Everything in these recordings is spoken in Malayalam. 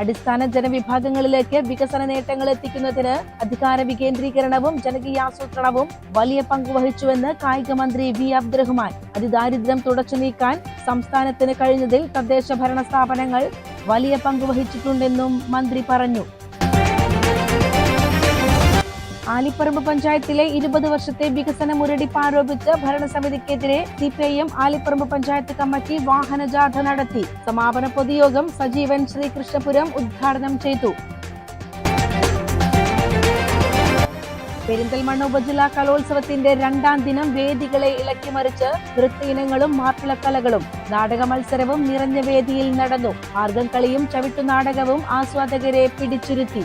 അടിസ്ഥാന ജനവിഭാഗങ്ങളിലേക്ക് വികസന നേട്ടങ്ങൾ എത്തിക്കുന്നതിന് അധികാര വികേന്ദ്രീകരണവും ജനകീയാസൂത്രണവും വലിയ പങ്കുവഹിച്ചുവെന്ന് കായിക മന്ത്രി വി അബ്ദുറഹ്മാൻ. അതിദാരിദ്ര്യം തുടച്ചു നീക്കാൻ സംസ്ഥാനത്തിന് കഴിഞ്ഞതിൽ തദ്ദേശ ഭരണ സ്ഥാപനങ്ങൾ വലിയ പങ്കുവഹിച്ചിട്ടുണ്ടെന്നും മന്ത്രി പറഞ്ഞു. ആലിപ്പറമ്പ് പഞ്ചായത്തിലെ ഇരുപത് വർഷത്തെ വികസന മുരടിപ്പ് ആരോപിച്ച് ഭരണസമിതിക്കെതിരെ സിപിഐഎം ആലിപ്പറമ്പ് പഞ്ചായത്ത് കമ്മിറ്റി വാഹനജാഥ നടത്തി. സമാപന പൊതുയോഗം സജീവൻ ശ്രീകൃഷ്ണപുരം ഉദ്ഘാടനം ചെയ്തു. പെരിന്തൽമണ്ണ ഉപജില്ലാ കലോത്സവത്തിന്റെ രണ്ടാം ദിനം വേദികളെ ഇളക്കിമറിച്ച് നൃത്തയിനങ്ങളും മാപ്പിളക്കലകളും നാടക മത്സരവും നിറഞ്ഞ വേദിയിൽ നടന്നു. മാർഗം കളിയും ചവിട്ടുനാടകവും ആസ്വാദകരെ പിടിച്ചുരുത്തി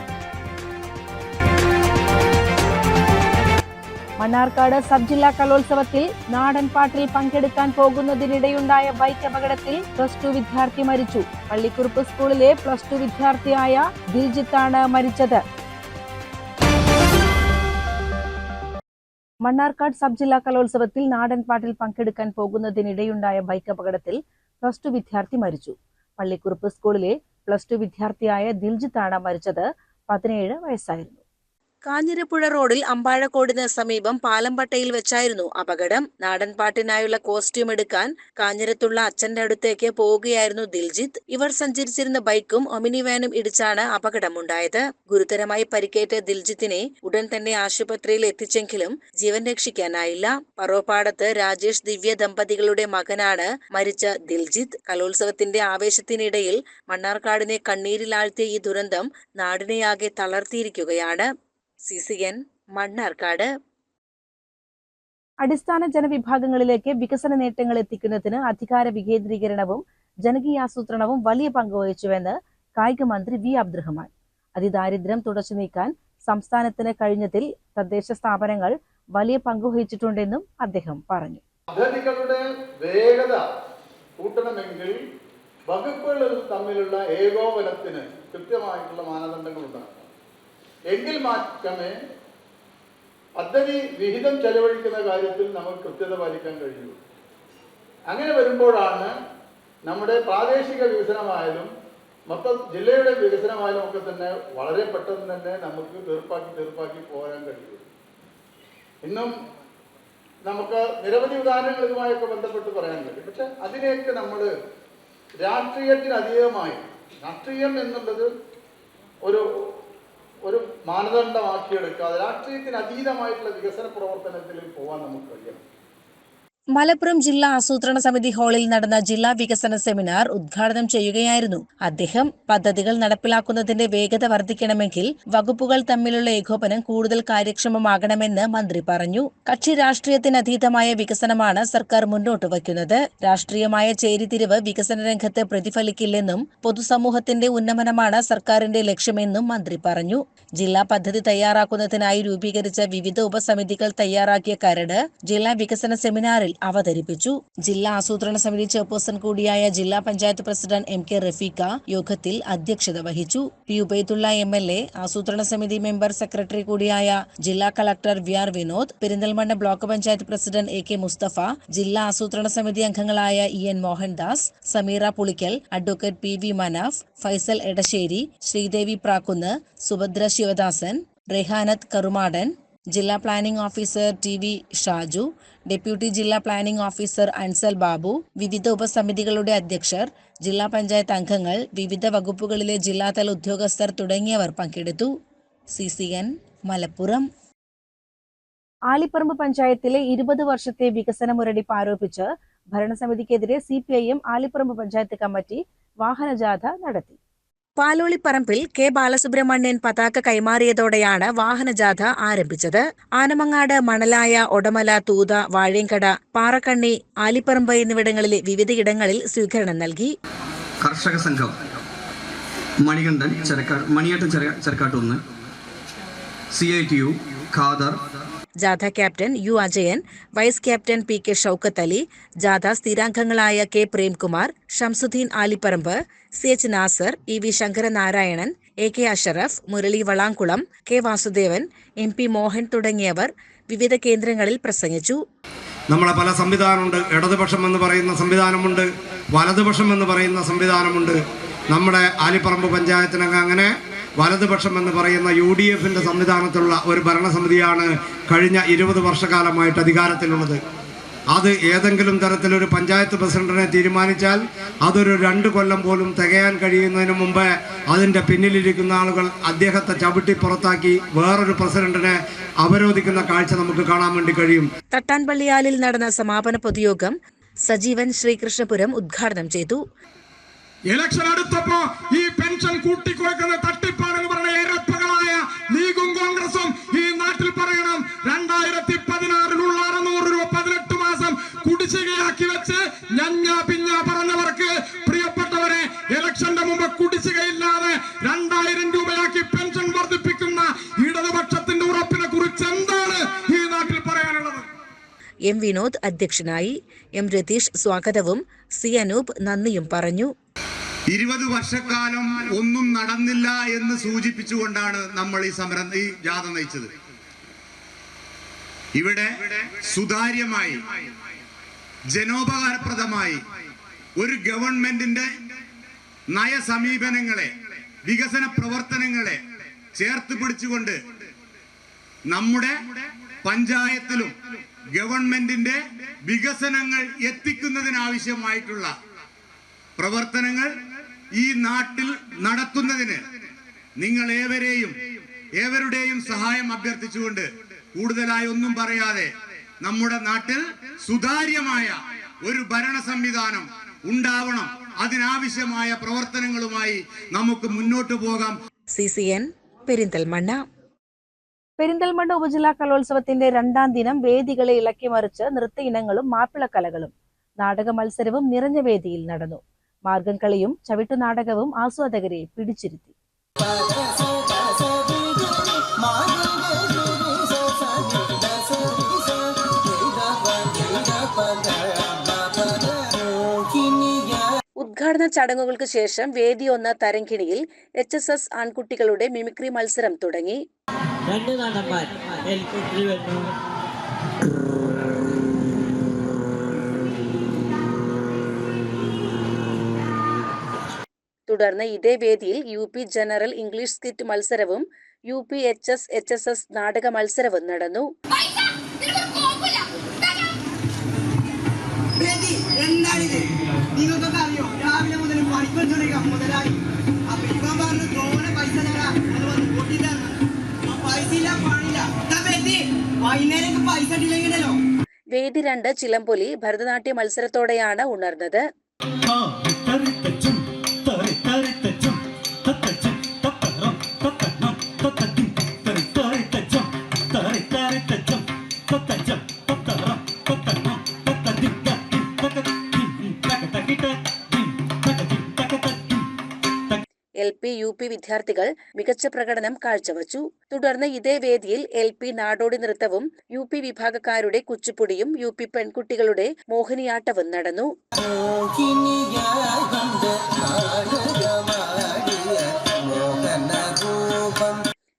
മണ്ണാർക്കാട് സബ് ജില്ലാ കലോത്സവത്തിൽ നാടൻ പാട്ടിൽ പങ്കെടുക്കാൻ പോകുന്നതിനിടെയുണ്ടായ ബൈക്ക് അപകടത്തിൽ പ്ലസ് ടു വിദ്യാർത്ഥി മരിച്ചു. പള്ളിക്കുറുപ്പ് സ്കൂളിലെ പ്ലസ് ടു വിദ്യാർത്ഥിയായ ദിൽജിത്താണ് മരിച്ചത്. മണ്ണാർക്കാട് സബ് ജില്ലാ കലോത്സവത്തിൽ നാടൻ പാട്ടിൽ പങ്കെടുക്കാൻ പോകുന്നതിനിടെയുണ്ടായ ബൈക്ക് അപകടത്തിൽ പ്ലസ് ടു വിദ്യാർത്ഥി മരിച്ചു. പള്ളിക്കുറുപ്പ് സ്കൂളിലെ പ്ലസ് ടു വിദ്യാർത്ഥിയായ ദിൽജിത്താണ് മരിച്ചത്. പതിനേഴ് വയസ്സായിരുന്നു. കാഞ്ഞിരപ്പുഴ റോഡിൽ അമ്പാഴക്കോടിന് സമീപം പാലംപട്ടയിൽ വെച്ചായിരുന്നു അപകടം. നാടൻ പാട്ടിനായുള്ള കോസ്റ്റ്യൂം എടുക്കാൻ കാഞ്ഞിരത്തുള്ള അച്ഛന്റെ അടുത്തേക്ക് പോവുകയായിരുന്നു ദിൽജിത്ത്. ഇവർ സഞ്ചരിച്ചിരുന്ന ബൈക്കും ഒമിനി വാനും ഇടിച്ചാണ് അപകടമുണ്ടായത്. ഗുരുതരമായി പരിക്കേറ്റ ദിൽജിത്തിനെ ഉടൻ തന്നെ ആശുപത്രിയിൽ എത്തിച്ചെങ്കിലും ജീവൻ രക്ഷിക്കാനായില്ല. പറോപ്പാടത്ത് രാജേഷ് ദിവ്യ ദമ്പതികളുടെ മകനാണ് മരിച്ച ദിൽജിത്ത്. കലോത്സവത്തിന്റെ ആവേശത്തിനിടയിൽ മണ്ണാർക്കാടിനെ കണ്ണീരിലാഴ്ത്തിയ ഈ ദുരന്തം നാടിനെയാകെ തളർത്തിയിരിക്കുകയാണ്. C C N Mannarkkad. അടിസ്ഥാന ജനവിഭാഗങ്ങളിലേക്ക് വികസന നേട്ടങ്ങൾ എത്തിക്കുന്നതിന് അധികാര വികേന്ദ്രീകരണവും ജനകീയാസൂത്രണവും വലിയ പങ്ക് വഹിച്ചുവെന്ന് കായിക മന്ത്രി വി അബ്ദുറഹ്മാൻ. അതിദാരിദ്ര്യം തുടച്ചു നീക്കാൻ സംസ്ഥാനത്തിന് കഴിഞ്ഞതിൽ തദ്ദേശ സ്ഥാപനങ്ങൾ വലിയ പങ്ക് വഹിച്ചിട്ടുണ്ടെന്നും അദ്ദേഹം പറഞ്ഞു. പദ്ധതികളുടെ വേഗത കൂട്ടണമെങ്കിൽ വകുപ്പുകൾ തമ്മിലുള്ള ഏകോപനത്തിന് കൃത്യമായിട്ടുള്ള മാനദണ്ഡങ്ങൾ എങ്കിൽ മാത്രമേ പദ്ധതി വിഹിതം ചെലവഴിക്കുന്ന കാര്യത്തിൽ നമുക്ക് കൃത്യത പാലിക്കാൻ കഴിയൂ. അങ്ങനെ വരുമ്പോഴാണ് നമ്മുടെ പ്രാദേശിക വികസനമായാലും മൊത്തം ജില്ലയുടെ വികസനമായാലും ഒക്കെ തന്നെ വളരെ പെട്ടെന്ന് തന്നെ നമുക്ക് തീർപ്പാക്കി തീർപ്പാക്കി പോരാൻ കഴിയൂ. ഇന്നും നമുക്ക് നിരവധി ഉദാഹരണങ്ങൾ ഇതുമായൊക്കെ ബന്ധപ്പെട്ട് പറയാൻ കഴിയും. പക്ഷെ അതിനെയൊക്കെ നമ്മൾ രാഷ്ട്രീയത്തിനധികമായി രാഷ്ട്രീയം എന്നുള്ളത് ഒരു ഒരു മാനദണ്ഡമാക്കിയെടുക്കാതെ രാഷ്ട്രീയത്തിന് അതീതമായിട്ടുള്ള വികസന പ്രവർത്തനത്തിലേക്ക് പോകാൻ നമുക്ക് കഴിയണം. മലപ്പുറം ജില്ലാ ആസൂത്രണ സമിതി ഹാളിൽ നടന്ന ജില്ലാ വികസന സെമിനാർ ഉദ്ഘാടനം ചെയ്യുകയായിരുന്നു. അദ്ദേഹം പദ്ധതികൾ നടപ്പിലാക്കുന്നതിന്റെ വേഗത വർദ്ധിക്കണമെങ്കിൽ വകുപ്പുകൾ തമ്മിലുള്ള ഏകോപനം കൂടുതൽ കാര്യക്ഷമമാകണമെന്ന് മന്ത്രി പറഞ്ഞു. കക്ഷി രാഷ്ട്രീയത്തിനതീതമായ വികസനമാണ് സർക്കാർ മുന്നോട്ട് വയ്ക്കുന്നത്. രാഷ്ട്രീയമായ ചേരിതിരിവ് വികസന രംഗത്ത് പ്രതിഫലിക്കില്ലെന്നും പൊതുസമൂഹത്തിന്റെ ഉന്നമനമാണ് സർക്കാരിന്റെ ലക്ഷ്യമെന്നും മന്ത്രി പറഞ്ഞു. ജില്ലാ പദ്ധതി തയ്യാറാക്കുന്നതിനായി രൂപീകരിച്ച വിവിധ ഉപസമിതികൾ തയ്യാറാക്കിയ കരട് ജില്ലാ വികസന സെമിനാറിൽ അവതരിപ്പിച്ചു. ജില്ലാ ആസൂത്രണ സമിതി ചെയർപേഴ്സൺ കൂടിയായ ജില്ലാ panchayat president M K Rafeeqa യോഗത്തിൽ അധ്യക്ഷത വഹിച്ചു. P Ubaidulla M L A ആസൂത്രണ സമിതി മെമ്പർ സെക്രട്ടറി കൂടിയായ ജില്ലാ collector V R Vinod Perinthalmanna block panchayat president A K Musthafa ജില്ലാ ആസൂത്രണ സമിതി അംഗങ്ങളായ E N Mohandas Sameera Pulikkal advocate P V Manaf Faisal Edassery Sreedevi Prakkunnu Subhadra Sivadasan Rehanath Karumadan ജില്ലാ planning officer T V Shaju deputy ജില്ലാ പ്ലാനിംഗ് ഓഫീസർ അൻസൽ ബാബു വിവിധ ഉപസമിതികളുടെ അധ്യക്ഷർ ജില്ലാ പഞ്ചായത്ത് അംഗങ്ങൾ വിവിധ വകുപ്പുകളിലെ ജില്ലാതല ഉദ്യോഗസ്ഥർ തുടങ്ങിയവർ പങ്കെടുത്തു. C C N Malappuram. Alipparamba പഞ്ചായത്തിലെ ഇരുപത് വർഷത്തെ വികസന മുരടിപ്പ് ആരോപിച്ച് ഭരണസമിതിക്കെതിരെ C P I M Alipparamba panchayat committee വാഹനജാഥ നടത്തി. പാലോളിപ്പറമ്പിൽ കെ ബാലസുബ്രഹ്മണ്യൻ പതാക കൈമാറിയതോടെയാണ് വാഹനജാഥ ആരംഭിച്ചത്. ആനമങ്ങാട് മണലായ ഒടമല തൂത വാഴേങ്കട പാറക്കണ്ണി ആലിപ്പറമ്പ് എന്നിവിടങ്ങളിലെ വിവിധയിടങ്ങളിൽ സ്വീകരണം നൽകി. കർഷക സംഘം മണികണ്ഠൻ ചെരക്കാ മണിയേട്ടൻ ചെറുക്കാട്ടൊന്ന് C I T U Khader ജാഥ captain U Ajayan vice captain P K Shoukath Ali ജാഥ സ്ഥിരാംഗങ്ങളായ K Premkumar Shamsuddin Alipparamba C H Nasar E V Sankaranarayanan A K Ashraf Murali Valamkulam K Vasudevan M P Mohan തുടങ്ങിയവർ വിവിധ കേന്ദ്രങ്ങളിൽ പ്രസംഗിച്ചു. നമ്മളെ പല സംവിധാനമുണ്ട്. ഇടതുപക്ഷം എന്ന് പറയുന്ന സംവിധാനമുണ്ട്. വലതുപക്ഷം എന്ന് പറയുന്ന സംവിധാനമുണ്ട്. നമ്മുടെ ആലിപ്പറമ്പ് പഞ്ചായത്തിനൊക്കെ അങ്ങനെ വലതുപക്ഷം എന്ന് പറയുന്ന യു ഡി എഫിന്റെ സംവിധാനത്തിലുള്ള ഒരു ഭരണസമിതിയാണ് കഴിഞ്ഞ ഇരുപത് വർഷക്കാലമായിട്ട് അധികാരത്തിലുള്ളത്. അത് ഏതെങ്കിലും തരത്തിലൊരു പഞ്ചായത്ത് പ്രസിഡന്റിനെ തീരുമാനിച്ചാൽ അതൊരു രണ്ട് കൊല്ലം പോലും തികയാൻ കഴിയുന്നതിന് മുമ്പ് അതിന്റെ പിന്നിലിരിക്കുന്ന ആളുകൾ അദ്ദേഹത്തെ ചവിട്ടി പുറത്താക്കി വേറൊരു പ്രസിഡന്റിനെ അവരോധിക്കുന്ന കാഴ്ച നമുക്ക് കാണാൻ വേണ്ടി കഴിയും. തട്ടാൻപള്ളിയാലിൽ നടന്ന സമാപന പൊതുയോഗം സജീവൻ ശ്രീകൃഷ്ണപുരം ഉദ്ഘാടനം ചെയ്തു. ഇലക്ഷൻ അടുത്തപ്പോ ഈ പെൻഷൻ കൂട്ടിക്കുറക്കുന്ന വിനോദ് അധ്യക്ഷനായി എം രതീഷ് സ്വാഗതവും സി അനൂപ് നന്ദിയും പറഞ്ഞു. ഇരുപത് വർഷക്കാലം ഒന്നും നടന്നില്ല എന്ന് സൂചിപ്പിച്ചുകൊണ്ടാണ് നമ്മൾ ഈ സമരം ഈ ജാഥ നയിച്ചത്. ഇവിടെ സുതാര്യമായി ജനോപകാരപ്രദമായി ഒരു ഗവൺമെന്റിന്റെ നയസമീപനങ്ങളെ വികസന പ്രവർത്തനങ്ങളെ ചേർത്ത് പിടിച്ചുകൊണ്ട് നമ്മുടെ പഞ്ചായത്തിലും ഗവൺമെന്റിന്റെ വികസനങ്ങൾ എത്തിക്കുന്നതിനാവശ്യമായിട്ടുള്ള പ്രവർത്തനങ്ങൾ ഈ നാട്ടിൽ നടത്തുന്നതിന് നിങ്ങൾ ഏവരെയും ഏവരുടെയും സഹായം അഭ്യർത്ഥിച്ചുകൊണ്ട് കൂടുതലായി ഒന്നും പറയാതെ നമ്മുടെ നാട്ടിൽ സുതാര്യമായ ഒരു ഭരണ സംവിധാനം ഉണ്ടാവണം. അതിനാവശ്യമായ പ്രവർത്തനങ്ങളുമായി നമുക്ക് മുന്നോട്ട് പോകാം. C C N Perinthalmanna Perinthalmanna ഉപജില്ലാ കലോത്സവത്തിന്റെ രണ്ടാം ദിനം വേദികളെ ഇളക്കിമറിച്ച് നൃത്ത ഇനങ്ങളും മാപ്പിളക്കലകളും. നാടക മത്സരവും നിറഞ്ഞ വേദിയിൽ നടന്നു. മാർഗം കളിയും ചവിട്ടുനാടകവും ആസ്വാദകരെ പിടിച്ചിരുത്തി. ഉദ്ഘാടന ചടങ്ങുകൾക്ക് ശേഷം വേദി ഒന്ന് തരങ്കിണിയിൽ എച്ച് എസ് എസ് ആൺകുട്ടികളുടെ മിമിക്രി മത്സരം തുടങ്ങി. രണ്ട് നടന്മാർ തുടർന്ന് ഇതേ വേദിയിൽ U P general English skit മത്സരവും U P H S H S S നാടക മത്സരവും നടന്നു. നിങ്ങൾക്കൊക്കെ വേദി രണ്ട് ചിലമ്പൊലി ഭരതനാട്യ മത്സരത്തോടെയാണ് ഉണർന്നത്. Thank പി പി വിദ്യാർത്ഥികൾ മികച്ച പ്രകടനം കാഴ്ചവച്ചു. തുടർന്ന് ഇതേ വേദിയിൽ എൽ പി നാടോടി നൃത്തവും യു പി വിഭാഗക്കാരുടെ കുച്ചിപ്പുടിയും യു പി പെൺകുട്ടികളുടെ മോഹിനിയാട്ടവും നടന്നു.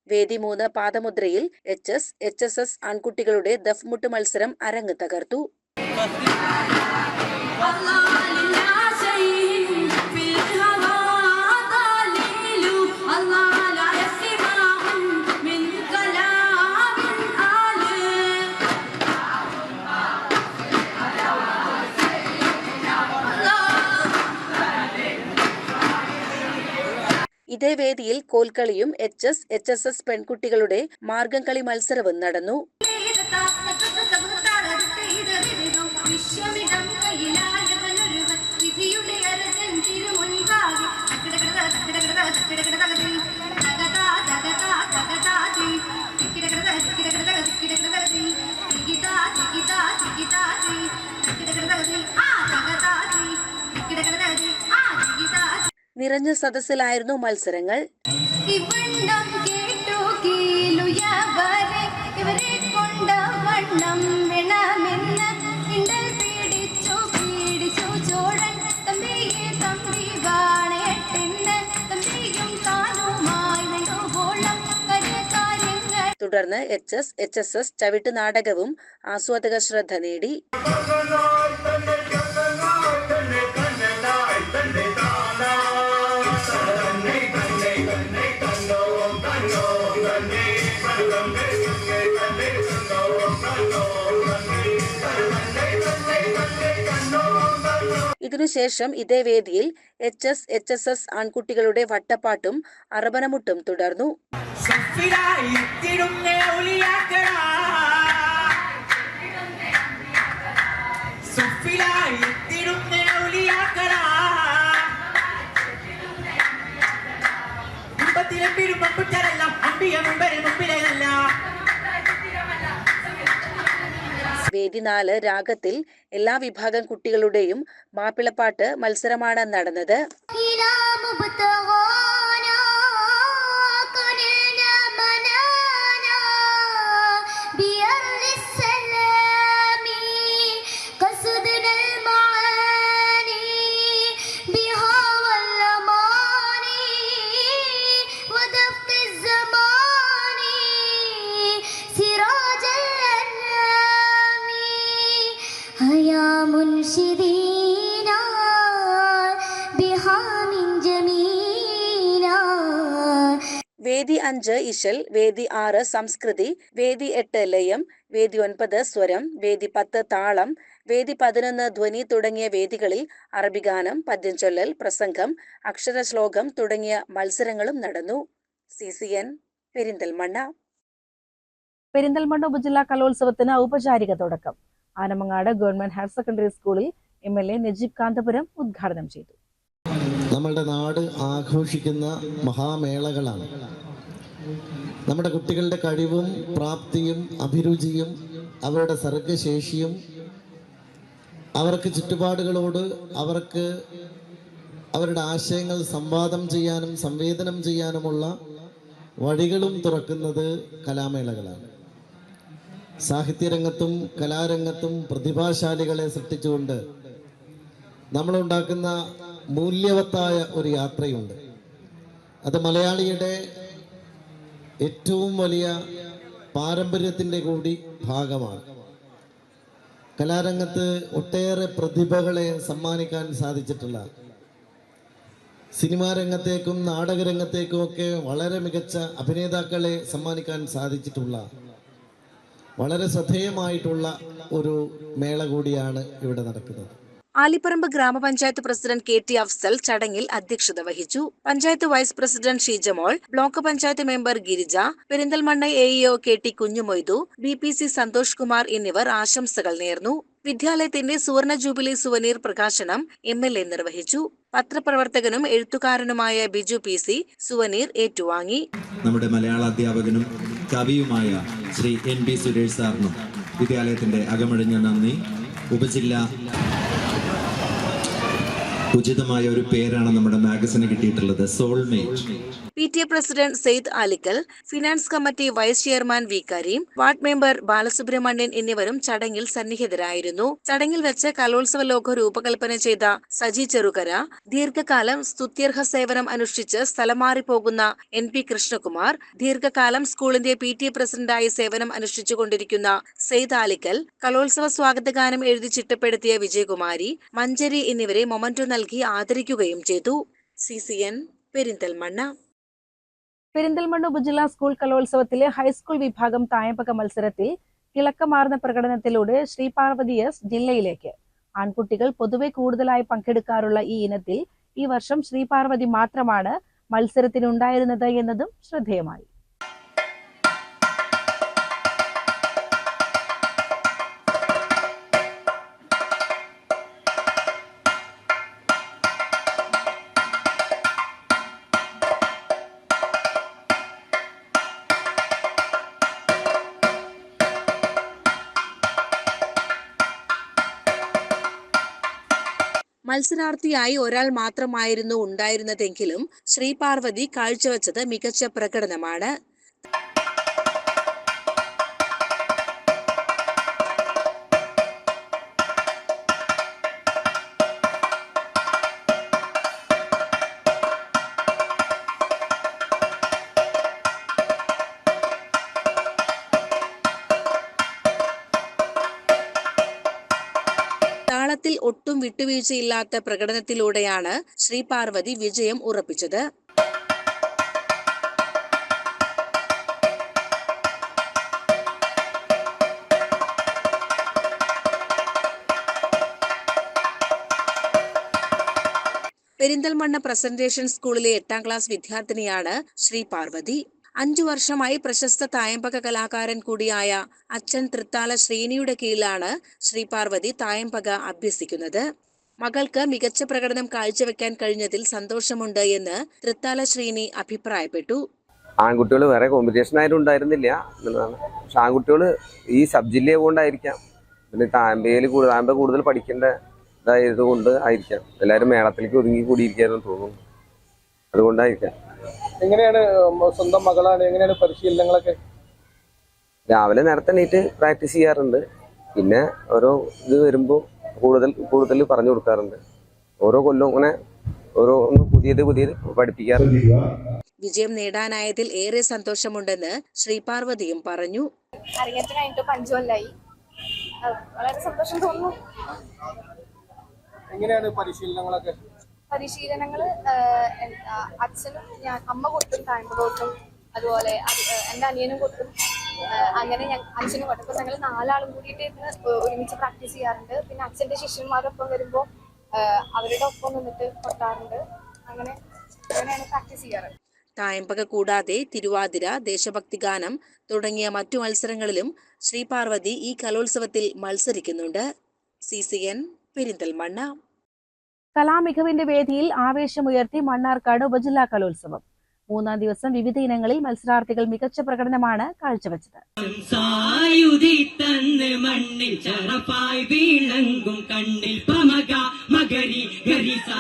വേദി മൂന്ന് പാദമുദ്രയിൽ H S H S S ആൺകുട്ടികളുടെ ദഫ്മുട്ട് മത്സരം അരങ്ങ് തകർത്തു. ഇതേ വേദിയിൽ കോൽക്കളിയും H S H S S പെൺകുട്ടികളുടെ മാർഗംകളി മത്സരവും നടന്നു താനുമായി സദസ്സിലായിരുന്നു മത്സരങ്ങൾ. തുടർന്ന് H S H S S ചവിട്ട് നാടകവും ആസ്വാദക ശ്രദ്ധ നേടി. ഇതിനുശേഷം ഇതേ വേദിയിൽ H S H S S ആൺകുട്ടികളുടെ വട്ടപ്പാട്ടും അറബനമുട്ടും തുടർന്നു. വേദി നാല് രാഗത്തിൽ എല്ലാ വിഭാഗം കുട്ടികളുടെയും മാപ്പിളപ്പാട്ട് മത്സരമാണ് നടന്നത്. അഞ്ച് ഇശൽ വേദി ആറ് സംസ്കൃതി വേദി എട്ട് ലയം വേദി ഒൻപത് സ്വരം വേദി പത്ത് താളം വേദി പതിനൊന്ന് ധ്വനി തുടങ്ങിയ വേദികളിൽ അറബിഗാനം പദ്യം ചൊല്ലൽ പ്രസംഗം അക്ഷരശ്ലോകം തുടങ്ങിയ മത്സരങ്ങളും നടന്നു. C C N Perinthalmanna. Perinthalmanna ഉപജില്ലാ കലോത്സവത്തിന് ഔപചാരിക തുടക്കം. ആനമങ്ങാട് ഗവൺമെന്റ് ഹയർ സെക്കൻഡറി സ്കൂളിൽ M L A Najeeb Kanthapuram ഉദ്ഘാടനം ചെയ്തു. നമ്മളുടെ നാട് ആഘോഷിക്കുന്ന മഹാമേളകളാണ്. നമ്മുടെ കുട്ടികളുടെ കഴിവും പ്രാപ്തിയും അഭിരുചിയും അവരുടെ സർഗശേഷിയും അവർക്ക് ചുറ്റുപാടുകളോട് അവർക്ക് അവരുടെ ആശയങ്ങൾ സംവാദം ചെയ്യാനും സംവേദനം ചെയ്യാനുമുള്ള വഴികളും തുറക്കുന്നത് കലാമേളകളാണ്. സാഹിത്യരംഗത്തും കലാരംഗത്തും പ്രതിഭാശാലികളെ സൃഷ്ടിച്ചുകൊണ്ട് നമ്മളുണ്ടാക്കുന്ന മൂല്യവത്തായ ഒരു യാത്രയുണ്ട്. അത് മലയാളിയുടെ ഏറ്റവും വലിയ പാരമ്പര്യത്തിന്റെ കൂടി ഭാഗമാണ്. കലാരംഗത്ത് ഒട്ടേറെ പ്രതിഭകളെ സമ്മാനിക്കാൻ സാധിച്ചിട്ടുള്ള സിനിമാ രംഗത്തേക്കും നാടകരംഗത്തേക്കും ഒക്കെ വളരെ മികച്ച അഭിനേതാക്കളെ സമ്മാനിക്കാൻ സാധിച്ചിട്ടുള്ള വളരെ ശ്രദ്ധേയമായിട്ടുള്ള ഒരു മേള കൂടിയാണ് ഇവിടെ നടക്കുന്നത്. ആലിപ്പറമ്പ് ഗ്രാമപഞ്ചായത്ത് പ്രസിഡന്റ് കെ ടി അഫ്സൽ ചടങ്ങിൽ അധ്യക്ഷത വഹിച്ചു. Panchayat vice president Sheejamol block panchayat member Girija Perinthalmanna A EO K T Kunhumoythu B P C Santhosh Kumar എന്നിവർ ആശംസകൾ നേർന്നു. വിദ്യാലയത്തിന്റെ സുവർണ ജൂബിലി സുവനീർ പ്രകാശനം എം എൽ എ നിർവഹിച്ചു. പത്രപ്രവർത്തകനും എഴുത്തുകാരനുമായ ബിജു പി സി സുവനീർ ഏറ്റുവാങ്ങി. നമ്മുടെ മലയാള അധ്യാപകനും കവിയുമായ ശ്രീ എൻ പി സുരേഷ് സാറിനും വിദ്യാലയത്തിന്റെ അകമഴിഞ്ഞ നന്ദി. ഉപജില്ല ഉചിതമായ ഒരു പേരാണ് നമ്മുടെ മാഗസിന് കിട്ടിയിട്ടുള്ളത് soulmate P T A president Syed Alikkal finance committee vice chairman V Kareem ward member Balasubramanian എന്നിവരും ചടങ്ങിൽ സന്നിഹിതരായിരുന്നു. ചടങ്ങിൽ വെച്ച് കലോത്സവ ലോഗോ രൂപകൽപ്പന ചെയ്ത സജി ചെറുകര ദീർഘകാലം സ്തുത്യർഹ സേവനം അനുഷ്ഠിച്ച് സ്ഥലം മാറിപ്പോകുന്ന എൻ പി കൃഷ്ണകുമാർ ദീർഘകാലം സ്കൂളിന്റെ പി ടി എ പ്രസിഡന്റായി സേവനം അനുഷ്ഠിച്ചുകൊണ്ടിരിക്കുന്ന സെയ്ദ് അലിക്കൽ കലോത്സവ സ്വാഗതഗാനം എഴുതി ചിട്ടപ്പെടുത്തിയ വിജയകുമാരി മഞ്ചരി എന്നിവരെ മൊമന്റോ നൽകി ആദരിക്കുകയും ചെയ്തു. C C N Perinthalmanna. Perinthalmanna ഉപജില്ലാ സ്കൂൾ കലോത്സവത്തിലെ ഹൈസ്കൂൾ വിഭാഗം തായമ്പക മത്സരത്തിൽ തിളക്കമാർന്ന പ്രകടനത്തിലൂടെ ശ്രീപാർവതി എസ് ജില്ലയിലേക്ക്. ആൺകുട്ടികൾ പൊതുവെ കൂടുതലായി പങ്കെടുക്കാറുള്ള ഈ ഇനത്തിൽ ഈ വർഷം ശ്രീപാർവതി മാത്രമാണ് മത്സരത്തിനുണ്ടായിരുന്നത് എന്നതും ശ്രദ്ധേയമായി. മത്സരാർത്ഥിയായി ഒരാൾ മാത്രമായിരുന്നു ഉണ്ടായിരുന്നതെങ്കിലും ശ്രീപാർവതി കാഴ്ചവെച്ചത് മികച്ച പ്രകടനമാണ്. വിട്ടുവീഴ്ചയില്ലാത്ത പ്രകടനത്തിലൂടെയാണ് ശ്രീ പാർവതി വിജയം ഉറപ്പിച്ചത്. പെരിന്തൽമണ്ണ പ്രസന്റേഷൻ സ്കൂളിലെ എട്ടാം ക്ലാസ് വിദ്യാർത്ഥിനിയാണ് ശ്രീ പാർവതി. അഞ്ചു വർഷമായി പ്രശസ്ത തായമ്പക കലാകാരൻ കൂടിയായ അച്ഛൻ തൃത്താല ശ്രീനിയുടെ കീഴിലാണ് ശ്രീ പാർവതി തായമ്പക അഭ്യസിക്കുന്നത്. മകൾക്ക് മികച്ച പ്രകടനം കാഴ്ചവെക്കാൻ കഴിഞ്ഞതിൽ സന്തോഷമുണ്ട് എന്ന് തൃത്താല ശ്രീനി അഭിപ്രായപ്പെട്ടു. ആൺകുട്ടികൾ വേറെ കോമ്പറ്റീഷൻ ആയിട്ട് ഉണ്ടായിരുന്നില്ല. എന്നുള്ളതാണ് പക്ഷെ ആൺകുട്ടികൾ ഈ സബ് ജില്ലയെ കൊണ്ടായിരിക്കാം പിന്നെ താമ്പയിൽ കൂടുതൽ താമ്പ കൂടുതൽ പഠിക്കേണ്ട ഇതായത് കൊണ്ട് ആയിരിക്കാം. എല്ലാവരും മേളത്തിലേക്ക് ഒതുങ്ങി കൂടിയിരിക്കാമെന്ന് തോന്നുന്നു. അതുകൊണ്ടായിരിക്കാം. എങ്ങനെയാണ് സ്വന്തം മകളാണ് എങ്ങനെയാണ് പരിശീലനങ്ങളൊക്കെ? രാവിലെ നേരത്തെ എണീറ്റ് പ്രാക്ടീസ് ചെയ്യാറുണ്ട്. പിന്നെ ഓരോ ഇത് വരുമ്പോൾ കൂടുതൽ കൂടുതൽ പറഞ്ഞു കൊടുക്കാറുണ്ട്. ഓരോ കൊല്ലവും ഇങ്ങനെ ഓരോ ഒന്ന് പുതിയത് പുതിയത് പഠിപ്പിക്കാറുണ്ട്. വിജയം നേടാനായതിൽ ഏറെ സന്തോഷമുണ്ടെന്ന് ശ്രീ പാർവതിയും പറഞ്ഞു. വളരെ സന്തോഷം തോന്നുന്നു. എങ്ങനെയാണ് പരിശീലനങ്ങളൊക്കെ? പരിശീലനങ്ങൾ എന്താ അച്ഛനും ഞാൻ അമ്മ കൊട്ടും താങ്കൾ കൊട്ടും അതുപോലെ എന്റെ അനിയനും കൊട്ടും അങ്ങനെ ഞാൻ അച്ഛനും കൊട്ടും അപ്പൊ ഞങ്ങൾ നാലാളും കൂടിയിട്ട് ഇരുന്ന് ഒരുമിച്ച് പ്രാക്ടീസ് ചെയ്യാറുണ്ട്. പിന്നെ അച്ഛന്റെ ശിഷ്യന്മാരൊപ്പം വരുമ്പോൾ അവരുടെ ഒപ്പം നിന്നിട്ട് കൊട്ടാറുണ്ട്. അങ്ങനെ അങ്ങനെയാണ് പ്രാക്ടീസ് ചെയ്യാറ്. തായമ്പക കൂടാതെ തിരുവാതിര ദേശഭക്തി ഗാനം തുടങ്ങിയ മറ്റു മത്സരങ്ങളിലും ശ്രീ പാർവതി ഈ കലോത്സവത്തിൽ മത്സരിക്കുന്നുണ്ട്. C C N Perinthalmanna. കലാമികവിന്റെ വേദിയിൽ ആവേശമുയർത്തി മണ്ണാർക്കാട് ഉപജില്ലാ കലോത്സവം. മൂന്നാം ദിവസം വിവിധ ഇനങ്ങളിൽ മത്സരാർത്ഥികൾ മികച്ച പ്രകടനമാണ് കാഴ്ചവെച്ചത്. സായുധി തന്ന് മണ്ണിൽ ചറപ്പായി വീളങ്കും കണ്ണിൽ പമക മകരി ഗരിസ.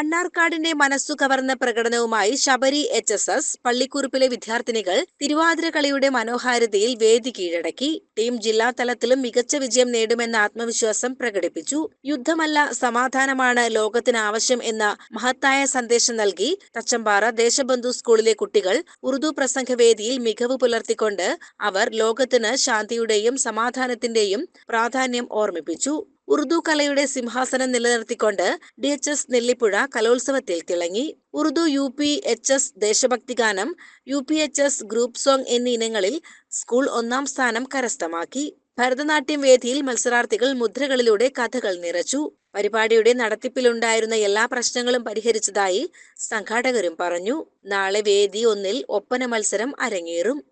മണ്ണാർക്കാടിന്റെ മനസ്സു കവർന്ന പ്രകടനവുമായി ശബരി എച്ച് എസ് എസ് പള്ളിക്കുറിപ്പിലെ വിദ്യാർത്ഥിനികൾ തിരുവാതിര കളിയുടെ മനോഹാരിതയിൽ വേദി കീഴടക്കി. ടീം ജില്ലാ തലത്തിലും മികച്ച വിജയം നേടുമെന്ന ആത്മവിശ്വാസം പ്രകടിപ്പിച്ചു. യുദ്ധമല്ല സമാധാനമാണ് ലോകത്തിന് ആവശ്യം എന്ന മഹത്തായ സന്ദേശം നൽകി. തച്ചമ്പാറ ദേശബന്ധു സ്കൂളിലെ കുട്ടികൾ ഉറുദു പ്രസംഗവേദിയിൽ മികവ് പുലർത്തിക്കൊണ്ട് അവർ ലോകത്തിന് ശാന്തിയുടെയും സമാധാനത്തിന്റെയും പ്രാധാന്യം ഓർമ്മിപ്പിച്ചു. ഉറുദു കലയുടെ സിംഹാസനം നിലനിർത്തിക്കൊണ്ട് ഡി എച്ച് എസ് നെല്ലിപ്പുഴ കലോത്സവത്തിൽ തിളങ്ങി. Urdu U P H S ദേശഭക്തി ഗാനം U P H S group song എന്നീ ഇനങ്ങളിൽ സ്കൂൾ ഒന്നാം സ്ഥാനം കരസ്ഥമാക്കി. ഭരതനാട്യം വേദിയിൽ മത്സരാർത്ഥികൾ മുദ്രകളിലൂടെ കഥകൾ നിറച്ചു. പരിപാടിയുടെ നടത്തിപ്പിലുണ്ടായിരുന്ന എല്ലാ പ്രശ്നങ്ങളും പരിഹരിച്ചതായി സംഘാടകരും പറഞ്ഞു. നാളെ വേദി ഒന്നിൽ ഒപ്പന മത്സരം അരങ്ങേറും.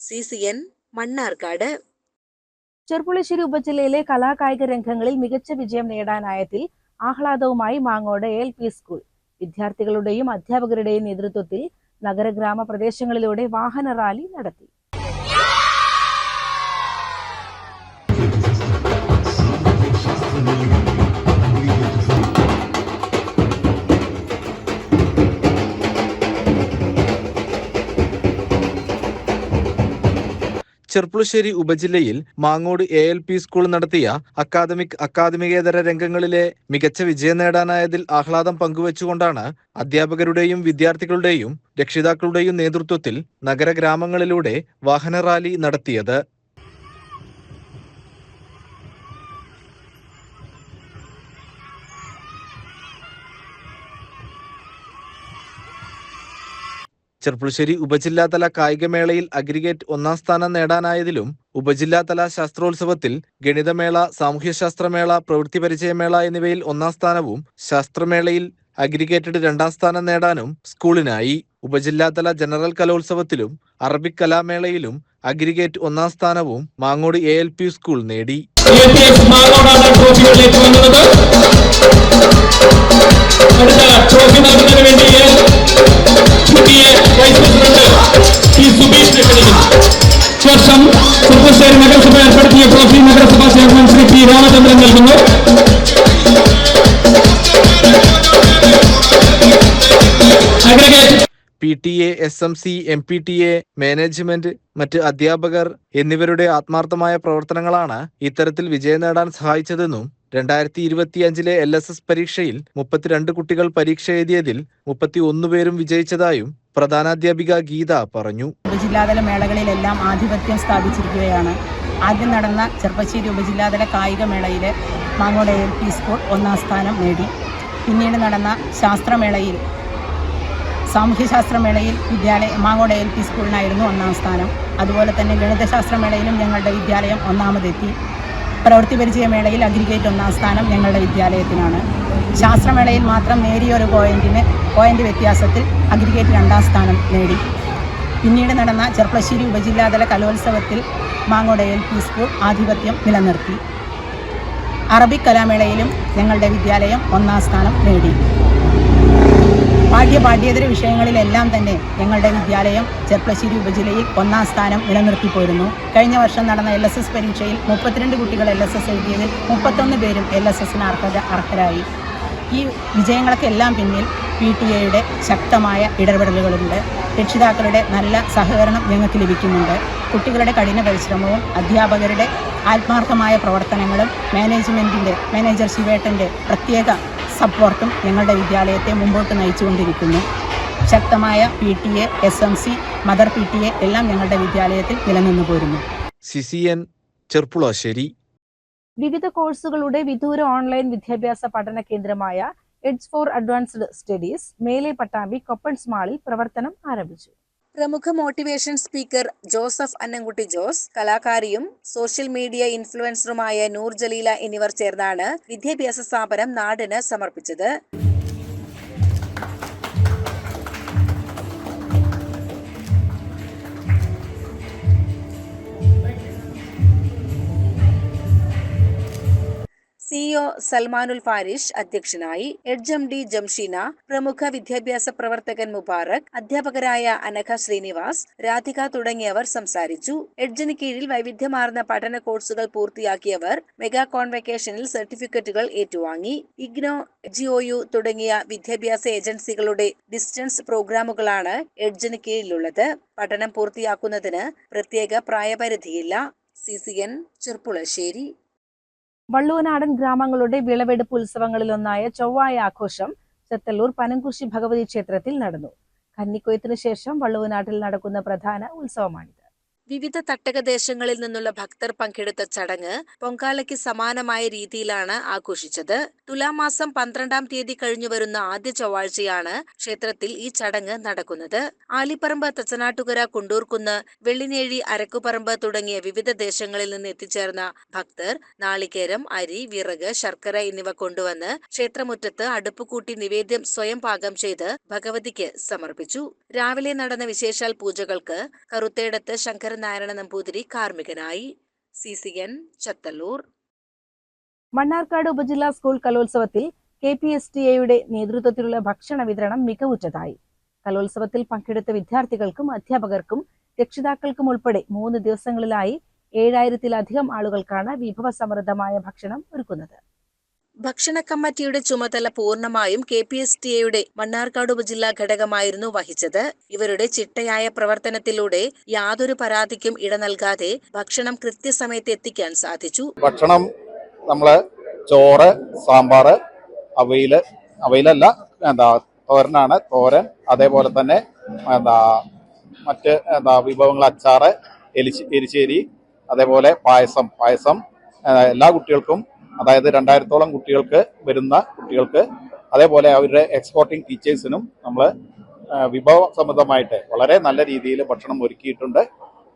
C C N Mannarkkad. Cherpulassery ഉപജില്ലയിലെ കലാകായിക രംഗങ്ങളിൽ മികച്ച വിജയം നേടാനായതിൽ ആഹ്ലാദവുമായി മാങ്ങോട് എൽ പി സ്കൂൾ. വിദ്യാർത്ഥികളുടെയും അധ്യാപകരുടെയും നേതൃത്വത്തിൽ നഗരഗ്രാമ പ്രദേശങ്ങളിലൂടെ വാഹന റാലി നടത്തി. Cherpulassery ഉപജില്ലയിൽ Mangode A L P school നടത്തിയ അക്കാദമിക് അക്കാദമികേതര രംഗങ്ങളിലെ മികച്ച വിജയം നേടാനായതിൽ ആഹ്ലാദം പങ്കുവച്ചുകൊണ്ടാണ് അധ്യാപകരുടെയും വിദ്യാർത്ഥികളുടെയും രക്ഷിതാക്കളുടെയും നേതൃത്വത്തിൽ നഗരഗ്രാമങ്ങളിലൂടെ വാഹന റാലി നടത്തിയത്. ചെർപ്പുളശ്ശേരി ഉപജില്ലാതല കായികമേളയിൽ അഗ്രിഗേറ്റ് ഒന്നാം സ്ഥാനം നേടാനായതിലും ഉപജില്ലാതല ശാസ്ത്രോത്സവത്തിൽ ഗണിതമേള സാമൂഹ്യശാസ്ത്രമേള പ്രവൃത്തി പരിചയമേള എന്നിവയിൽ ഒന്നാം സ്ഥാനവും ശാസ്ത്രമേളയിൽ അഗ്രിഗേറ്റഡ് രണ്ടാം സ്ഥാനം നേടാനും സ്കൂളിനായി. ഉപജില്ലാതല ജനറൽ കലോത്സവത്തിലും അറബിക് കലാമേളയിലും അഗ്രിഗേറ്റ് ഒന്നാം സ്ഥാനവും Mangode A L P school നേടി. ട്രോഫി നൽകുന്നതിന് വേണ്ടി കമ്മിറ്റിയെ വൈസ് പ്രസിഡന്റ് പി സുബീഷിനെ ക്ഷണിക്കുന്നു ശേഷം കുറുപ്പശ്ശേരി നഗരസഭ ഏർപ്പെടുത്തിയ ട്രോഫി നഗരസഭാ ചെയർമാൻ ശ്രീ പി രാമചന്ദ്രൻ നൽകുന്നു. P T A S M C M P T A management മറ്റ് അധ്യാപകർ എന്നിവരുടെ ആത്മാർത്ഥമായ പ്രവർത്തനങ്ങളാണ് ഇത്തരത്തിൽ വിജയം നേടാൻ സഹായിച്ചതെന്നും രണ്ടായിരത്തി ഇരുപത്തിയഞ്ചിലെ എൽ എസ് എസ് പരീക്ഷയിൽ മുപ്പത്തിരണ്ട് കുട്ടികൾ പരീക്ഷ എഴുതിയതിൽ മുപ്പത്തി ഒന്ന് പേരും വിജയിച്ചതായും പ്രധാനാധ്യാപിക ഗീത പറഞ്ഞു. ഉപജില്ലാതല മേളകളിലെല്ലാം ആധിപത്യം സ്ഥാപിച്ചിരിക്കുകയാണ്. ആദ്യം നടന്ന ചെർപ്പശ്ശേരി ഉപജില്ലാതല കായിക മേളയിൽ മാങ്ങോട് എൽ പി സ്കൂൾ ഒന്നാം സ്ഥാനം നേടി. പിന്നീട് നടന്ന ശാസ്ത്രമേളയിൽ സാമൂഹ്യശാസ്ത്രമേളയിൽ വിദ്യാലയ മാങ്ങോട് എൽ പി സ്കൂളിനായിരുന്നു ഒന്നാം സ്ഥാനം. അതുപോലെ തന്നെ ഗണിതശാസ്ത്രമേളയിലും ഞങ്ങളുടെ വിദ്യാലയം ഒന്നാമതെത്തി. പ്രവൃത്തി പരിചയമേളയിൽ അഗ്രിഗേറ്റ് ഒന്നാം സ്ഥാനം ഞങ്ങളുടെ വിദ്യാലയത്തിനാണ്. ശാസ്ത്രമേളയിൽ മാത്രം നേരിയ ഒരു പോയിന്റിന് പോയിന്റ് വ്യത്യാസത്തിൽ അഗ്രിഗേറ്റ് രണ്ടാം സ്ഥാനം നേടി. പിന്നീട് നടന്ന ചെർപ്പശ്ശേരി ഉപജില്ലാതല കലോത്സവത്തിൽ മാങ്ങോട് എൽ പി സ്കൂൾ ആധിപത്യം നിലനിർത്തി. അറബിക് കലാമേളയിലും ഞങ്ങളുടെ വിദ്യാലയം ഒന്നാം സ്ഥാനം നേടി. പാഠ്യ പാഠ്യേതര വിഷയങ്ങളിലെല്ലാം തന്നെ ഞങ്ങളുടെ വിദ്യാലയം ചെർപ്പശ്ശേരി ഉപജില്ലയിൽ ഒന്നാം സ്ഥാനം നിലനിർത്തിപ്പോയിരുന്നു. കഴിഞ്ഞ വർഷം നടന്ന എൽ എസ് എസ് പരീക്ഷയിൽ മുപ്പത്തിരണ്ട് കുട്ടികൾ എൽ എസ് എസ് എഴുതിയതിൽ മുപ്പത്തൊന്ന് പേരും എൽ എസ് എസിന് അർഹത അർഹരായി. ഈ വിജയങ്ങൾക്കെല്ലാം പിന്നിൽ പി ടി എയുടെ ശക്തമായ ഇടപെടലുകളുണ്ട്. രക്ഷിതാക്കളുടെ നല്ല സഹകരണം ഞങ്ങൾക്ക് ലഭിക്കുന്നുണ്ട്. കുട്ടികളുടെ കഠിന പരിശ്രമവും അധ്യാപകരുടെ ആത്മാർത്ഥമായ പ്രവർത്തനങ്ങളും മാനേജ്മെന്റിന്റെ മാനേജർ ശിവേട്ടന്റെ പ്രത്യേക സപ്പോർട്ടും ഞങ്ങളുടെ വിദ്യാലയത്തെ മുമ്പോട്ട് നയിച്ചുകൊണ്ടിരിക്കുന്നു. ശക്തമായ P T A S M C mother P T A എല്ലാം ഞങ്ങളുടെ വിദ്യാലയത്തിൽ നിലനിന്നു പോരുന്നു. സിസിയൻ ചെർപ്പുളശ്ശേരി. വിവിധ കോഴ്സുകളുടെ വിദൂര ഓൺലൈൻ വിദ്യാഭ്യാസ പഠന കേന്ദ്രമായ എഡ്സ് ഫോർ അഡ്വാൻസ്ഡ് സ്റ്റഡീസ് മേലെ പട്ടാമ്പി കൊപ്പൺസ് മാളിൽ പ്രവർത്തനം ആരംഭിച്ചു. പ്രമുഖ മോട്ടിവേഷൻ സ്പീക്കർ ജോസഫ് അന്നംകുട്ടി ജോസ് കലാകാരിയും സോഷ്യൽ മീഡിയ ഇൻഫ്ലുവൻസറുമായ നൂർ ജലീല എന്നിവർ ചേർന്നാണ് വിദ്യാഭ്യാസ സ്ഥാപനം നാടിന് സമർപ്പിച്ചത്. സിഇഒ സൽമാനുൽ ഫാരിഷ് അധ്യക്ഷനായി എഡ്ജ് എം ഡി ജംഷീന പ്രമുഖ വിദ്യാഭ്യാസ പ്രവർത്തകൻ മുബാറക് അധ്യാപകരായ അനഘ ശ്രീനിവാസ് രാധിക തുടങ്ങിയവർ സംസാരിച്ചു. എഡ്ജിന് കീഴിൽ വൈവിധ്യമാർന്ന പഠന കോഴ്സുകൾ പൂർത്തിയാക്കിയവർ മെഗാ കോൺവെക്കേഷനിൽ സർട്ടിഫിക്കറ്റുകൾ ഏറ്റുവാങ്ങി. ഇഗ്നോ ജിഒയു തുടങ്ങിയ വിദ്യാഭ്യാസ ഏജൻസികളുടെ ഡിസ്റ്റൻസ് പ്രോഗ്രാമുകളാണ് എഡ്ജിന് കീഴിലുള്ളത്. പഠനം പൂർത്തിയാക്കുന്നതിന് പ്രത്യേക പ്രായപരിധിയില്ല. C C N Cherpulassery. വള്ളുവനാടൻ ഗ്രാമങ്ങളുടെ വിളവെടുപ്പ് ഉത്സവങ്ങളിലൊന്നായ ചൊവ്വായ ആഘോഷം ചെത്തല്ലൂർ പനംകുശി ഭഗവതി ക്ഷേത്രത്തിൽ നടന്നു. കന്നിക്കൊയ്ത്തിനു ശേഷം വള്ളുവനാട്ടിൽ നടക്കുന്ന പ്രധാന ഉത്സവമാണിത്. വിവിധ തട്ടകദേശങ്ങളിൽ നിന്നുള്ള ഭക്തർ പങ്കെടുത്ത ചടങ്ങ് പൊങ്കാലയ്ക്ക് സമാനമായ രീതിയിലാണ് ആഘോഷിച്ചത്. തുലാമാസം പന്ത്രണ്ടാം തീയതി കഴിഞ്ഞു വരുന്ന ആദ്യ ചൊവ്വാഴ്ചയാണ് ക്ഷേത്രത്തിൽ ഈ ചടങ്ങ് നടക്കുന്നത്. ആലിപ്പറമ്പ് തച്ചനാട്ടുകര കുണ്ടൂർക്കുന്ന് വെള്ളിനേഴി അരക്കുപറമ്പ് തുടങ്ങിയ വിവിധ ദേശങ്ങളിൽ നിന്ന് എത്തിച്ചേർന്ന ഭക്തർ നാളികേരം അരി വിറക് ശർക്കര എന്നിവ കൊണ്ടുവന്ന് ക്ഷേത്രമുറ്റത്ത് അടുപ്പുകൂട്ടി നിവേദ്യം സ്വയം പാകം ചെയ്ത് ഭഗവതിക്ക് സമർപ്പിച്ചു. രാവിലെ നടന്ന വിശേഷാൽ പൂജകൾക്ക് Karuthedath Sankaranarayana Namboothiri കാർമ്മികനായി. C. C. N. Chathallur. Mannarkkad ഉപജില്ലാ സ്കൂൾ കലോത്സവത്തിൽ കെ പി എസ് ടി എയുടെ നേതൃത്വത്തിലുള്ള ഭക്ഷണ വിതരണം മികവുറ്റതായി. കലോത്സവത്തിൽ പങ്കെടുത്ത വിദ്യാർത്ഥികൾക്കും അധ്യാപകർക്കും രക്ഷിതാക്കൾക്കും ഉൾപ്പെടെ മൂന്ന് ദിവസങ്ങളിലായി ഏഴായിരത്തിലധികം ആളുകൾക്കാണ് വിഭവസമൃദ്ധമായ ഭക്ഷണം ഒരുക്കുന്നത്. ഭക്ഷണ കമ്മിറ്റിയുടെ ചുമതല പൂർണമായും കെ പി എസ് ടി എയുടെ മണ്ണാർക്കാട് ഉപജില്ലാ ഘടകമായിരുന്നു വഹിച്ചത്. ഇവരുടെ ചിട്ടയായ പ്രവർത്തനത്തിലൂടെ യാതൊരു പരാതിക്കും ഇട നൽകാതെ ഭക്ഷണം കൃത്യസമയത്ത് എത്തിക്കാൻ സാധിച്ചു. ഭക്ഷണം നമ്മൾ ചോറ് സാമ്പാർ അവയിൽ അവയിലല്ല എന്താ തോരനാണ്. തോരൻ അതേപോലെ തന്നെ എന്താ മറ്റ് എന്താ വിഭവങ്ങൾ അച്ചാറ് എരിശ്ശേരി അതേപോലെ പായസം. പായസം എല്ലാ കുട്ടികൾക്കും അതായത് രണ്ടായിരത്തോളം കുട്ടികൾക്ക് വരുന്ന കുട്ടികൾക്ക് അതേപോലെ അവരുടെ എക്സ്പോർട്ടിംഗ് ടീച്ചേഴ്സിനും നമ്മൾ വിഭവ സംബന്ധമായിട്ട് വളരെ നല്ല രീതിയിൽ ഭക്ഷണം ഒരുക്കിയിട്ടുണ്ട്.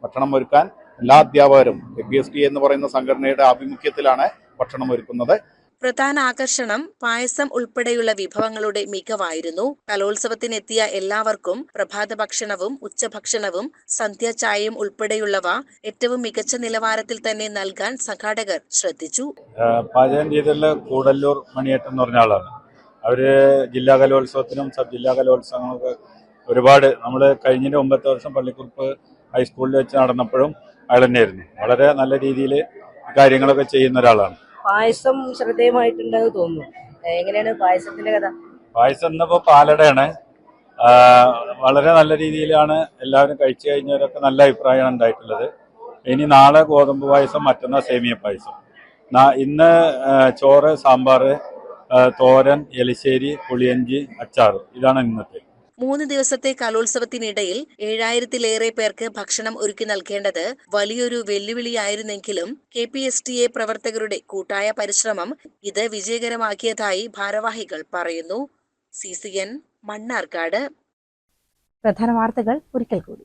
ഭക്ഷണം ഒരുക്കാൻ എല്ലാ അധ്യാപകരും എ എന്ന് പറയുന്ന സംഘടനയുടെ ആഭിമുഖ്യത്തിലാണ് ഭക്ഷണം ഒരുക്കുന്നത്. പ്രധാന ആകർഷണം പായസം ഉൾപ്പെടെയുള്ള വിഭവങ്ങളുടെ മികവായിരുന്നു. കലോത്സവത്തിനെത്തിയ എല്ലാവർക്കും പ്രഭാത ഭക്ഷണവും ഉച്ചഭക്ഷണവും സന്ധ്യാചായയും ഉൾപ്പെടെയുള്ളവ ഏറ്റവും മികച്ച നിലവാരത്തിൽ തന്നെ നൽകാൻ സംഘാടകർ ശ്രദ്ധിച്ചു. പാചകം ചെയ്തിട്ടുള്ള കൂടല്ലൂർ മണിയേട്ടൻ എന്ന് പറഞ്ഞ ആളാണ്. അവർ ജില്ലാ കലോത്സവത്തിനും സബ് ജില്ലാ കലോത്സവങ്ങൾക്ക് ഒരുപാട് നമ്മൾ കഴിഞ്ഞ ഒമ്പത്തെ വർഷം പള്ളിക്കുറുപ്പ് ഹൈസ്കൂളിൽ വെച്ച് നടന്നപ്പോഴും അയാൾ തന്നെയായിരുന്നു. വളരെ നല്ല രീതിയിൽ കാര്യങ്ങളൊക്കെ ചെയ്യുന്ന ഒരാളാണ്. പായസം ശ്രദ്ധേയമായിട്ടുണ്ടെന്ന് തോന്നുന്നു. എങ്ങനെയാണ് പായസത്തിന്റെ കഥ? പായസം ഇന്നിപ്പോ പാലടയാണ്. വളരെ നല്ല രീതിയിലാണ് എല്ലാവരും കഴിച്ചു കഴിഞ്ഞവരൊക്കെ നല്ല അഭിപ്രായമാണ് ഉണ്ടായിട്ടുള്ളത്. ഇനി നാളെ ഗോതമ്പ് പായസം മറ്റന്നാ സേമിയ പായസം. ഇന്ന് ചോറ് സാമ്പാർ തോരൻ എലിശ്ശേരി പുളിയഞ്ചി അച്ചാർ ഇതാണ് ഇന്നത്തെ. മൂന്ന് ദിവസത്തെ കലോത്സവത്തിനിടയിൽ ഏഴായിരത്തിലേറെ പേർക്ക് ഭക്ഷണം ഒരുക്കി നൽകേണ്ടത് വലിയൊരു വെല്ലുവിളിയായിരുന്നെങ്കിലും K P S T A പ്രവർത്തകരുടെ കൂട്ടായ പരിശ്രമം ഇത് വിജയകരമാക്കിയതായി ഭാരവാഹികൾ പറയുന്നു. C C N Mannarkkad. പ്രധാന വാർത്തകൾ ഒരിക്കൽ കൂടി.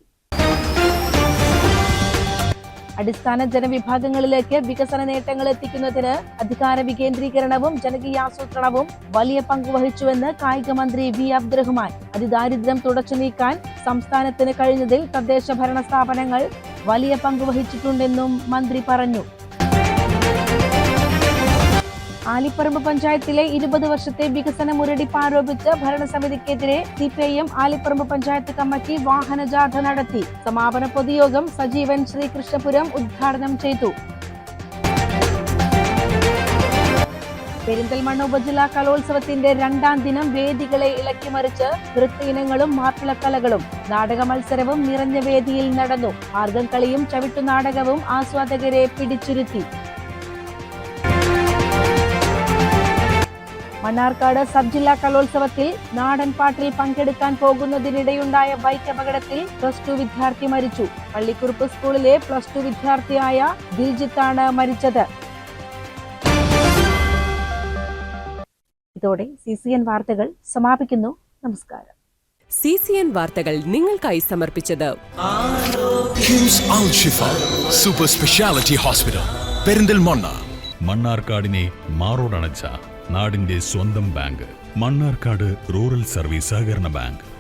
അടിസ്ഥാന ജനവിഭാഗങ്ങളിലേക്ക് വികസന നേട്ടങ്ങൾ എത്തിക്കുന്നതിന് അധികാര വികേന്ദ്രീകരണവും ജനകീയ ആസൂത്രണവും വലിയ പങ്ക് വഹിച്ചുവെന്ന് കായിക മന്ത്രി വി അബ്ദുറഹ്മാൻ. അതിദാരിദ്ര്യം തുടച്ചു നീക്കാൻ സംസ്ഥാനത്തിന് കഴിഞ്ഞതിൽ തദ്ദേശ ഭരണ സ്ഥാപനങ്ങൾ വലിയ പങ്ക് വഹിച്ചിട്ടുണ്ടെന്നും മന്ത്രി പറഞ്ഞു. ആലിപ്പറമ്പ് പഞ്ചായത്തിലെ ഇരുപത് വർഷത്തെ വികസന മുരടിപ്പ് ആരോപിച്ച് ഭരണസമിതിക്കെതിരെ സിപിഐഎം ആലിപ്പറമ്പ് പഞ്ചായത്ത് കമ്മിറ്റി വാഹനജാഥ നടത്തി. സമാപന പൊതുയോഗം സജീവൻ ശ്രീകൃഷ്ണപുരം ഉദ്ഘാടനം ചെയ്തു. പെരിന്തൽമണ്ണ ഉപജില്ലാ കലോത്സവത്തിന്റെ രണ്ടാം ദിനം വേദികളെ ഇളക്കിമറിച്ച് നൃത്തയിനങ്ങളും മാപ്പിളക്കലകളും നാടക മത്സരവും നിറഞ്ഞ വേദിയിൽ നടന്നു. മാർഗം കളിയും ചവിട്ടുനാടകവും ആസ്വാദകരെ പിടിച്ചുരുത്തി. മണ്ണാർക്കാട് സബ് ജില്ലാ കലോത്സവത്തിൽ നാടൻ പാട്ടിൽ പങ്കെടുക്കാൻ പോകുന്നതിനിടെയുണ്ടായ ബൈക്ക് അപകടത്തിൽ പ്ലസ് ടു വിദ്യാർത്ഥി മരിച്ചു. പള്ളിക്കുറുപ്പ് സ്കൂളിലെ പ്ലസ് ടു വിദ്യാർത്ഥിയായ ദിൽജിത്താണ് മരിച്ചത്. ഇതോടെ സി സി എൻ വാർത്തകൾ സമാപിക്കുന്നു. നമസ്കാരം. സി സി എൻ വാർത്തകൾ നിങ്ങൾക്കായി സമർപ്പിച്ചത് KIMS Al Shifa super speciality hospital Perinthalmanna മണ്ണാർക്കാടിനെ മാറോടണച്ച നാടിന്റെ സ്വന്തം ബാങ്ക് മണ്ണാർക്കാട് റൂറൽ സർവീസ് സഹകരണ ബാങ്ക്.